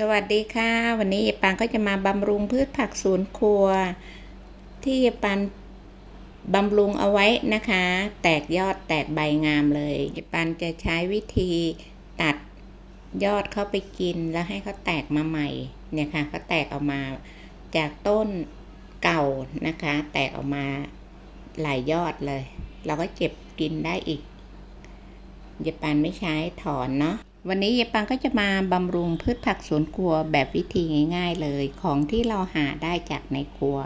สวัสดีค่ะ วันนี้ยายปานก็จะมาบำรุงพืชผักสวนครัว ที่ยายปานบำรุงเอาไว้นะคะ แตกยอดแตกใบงามเลยยายปานจะใช้วิธีตัดยอดเข้าไปกินแล้วให้เขาแตกมาใหม่เนี่ยค่ะเขาแตกออกมาจากต้นเก่านะคะ แตกออกมาหลายยอดเลย เราก็เก็บกินได้อีกยายปานไม่ใช้ถอนเนาะ วันนี้ยายปังก็จะมาบำรุงพืชผักสวนครัวแบบวิธีง่าย ๆ เลย ของที่เราหาได้จากในครัว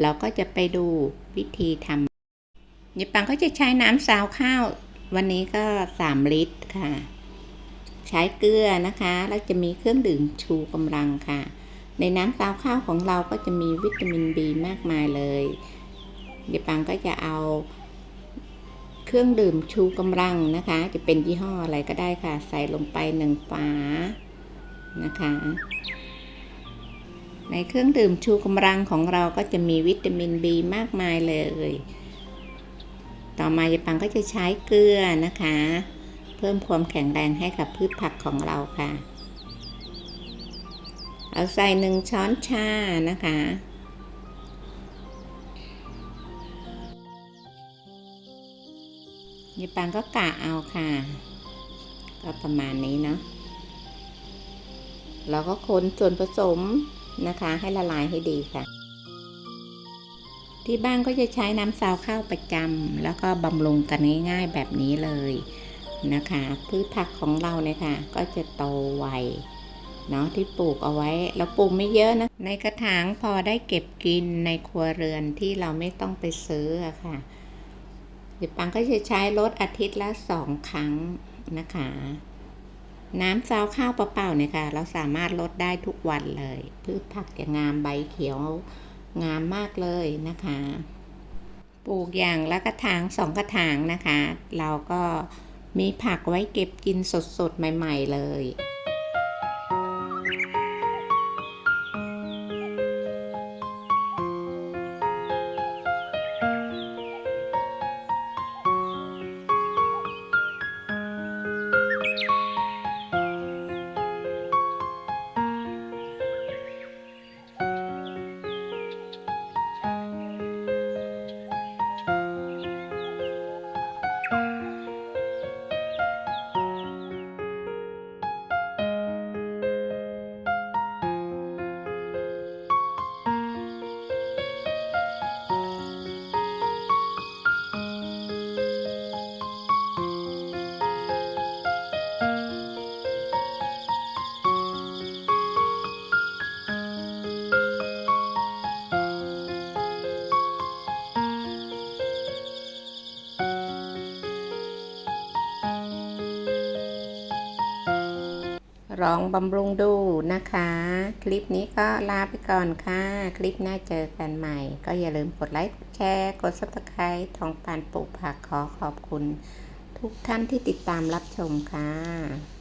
เราก็จะไปดูวิธีทำยายปังก็จะใช้น้ำซาวข้าว วันนี้ก็ 3 ลิตรค่ะ ใช้เกลือนะคะ แล้วจะมีเครื่องดื่มชูกำลังค่ะ ในน้ำซาวข้าวของเราก็จะมีวิตามินบีมากมายเลยยายปังก็จะเอา เครื่องดื่มชูกำลังนะคะ จะเป็นยี่ห้ออะไรก็ได้ค่ะ ใส่ลงไปหนึ่งฝานะคะ ในเครื่องดื่มชูกำลังของเราก็จะมีวิตามิน B มากมายเลย ต่อมายายปังก็จะใช้เกลือนะคะ เพิ่มความแข็งแรงให้กับพืชผักของเราค่ะ เอาใส่หนึ่งช้อนชานะคะ ยายปังก็กะเอาค่ะ ก็ประมาณนี้เนาะเราก็คนส่วนผสมนะคะ ให้ละลายให้ดีค่ะ ที่บ้านก็จะใช้น้ำซาวข้าวประจำแล้วก็บำรุงกันง่ายๆแบบนี้เลยนะคะพืชผักของเราเนี่ยค่ะ ก็จะโตไวเนาะที่ปลูกเอาไว้เราปลูกไม่เยอะนะ ในกระถางพอได้เก็บกินในครัวเรือนที่เราไม่ต้องไปซื้ออะค่ะ จีปังก็จะใช้รดอาทิตย์ละสองครั้งนะคะ น้ำซาวข้าวเปล่าๆเนี่ยค่ะ เราสามารถลดได้ทุกวันเลย พืชผักจะงามใบเขียวงามมากเลยนะคะ ปลูกอย่างละกระถางสองกระถางนะคะ เราก็มีผักไว้เก็บกินสดๆ ใหม่ ๆ เลย ร้องบำรุงดูนะคะ คลิปนี้ก็ลาไปก่อนค่ะ คลิปหน้าเจอกันใหม่ ก็อย่าลืมกดไลค์ กดแชร์ กด subscribe ทองปานปลูกผักขอขอบคุณ ทุกท่านที่ติดตามรับชมค่ะ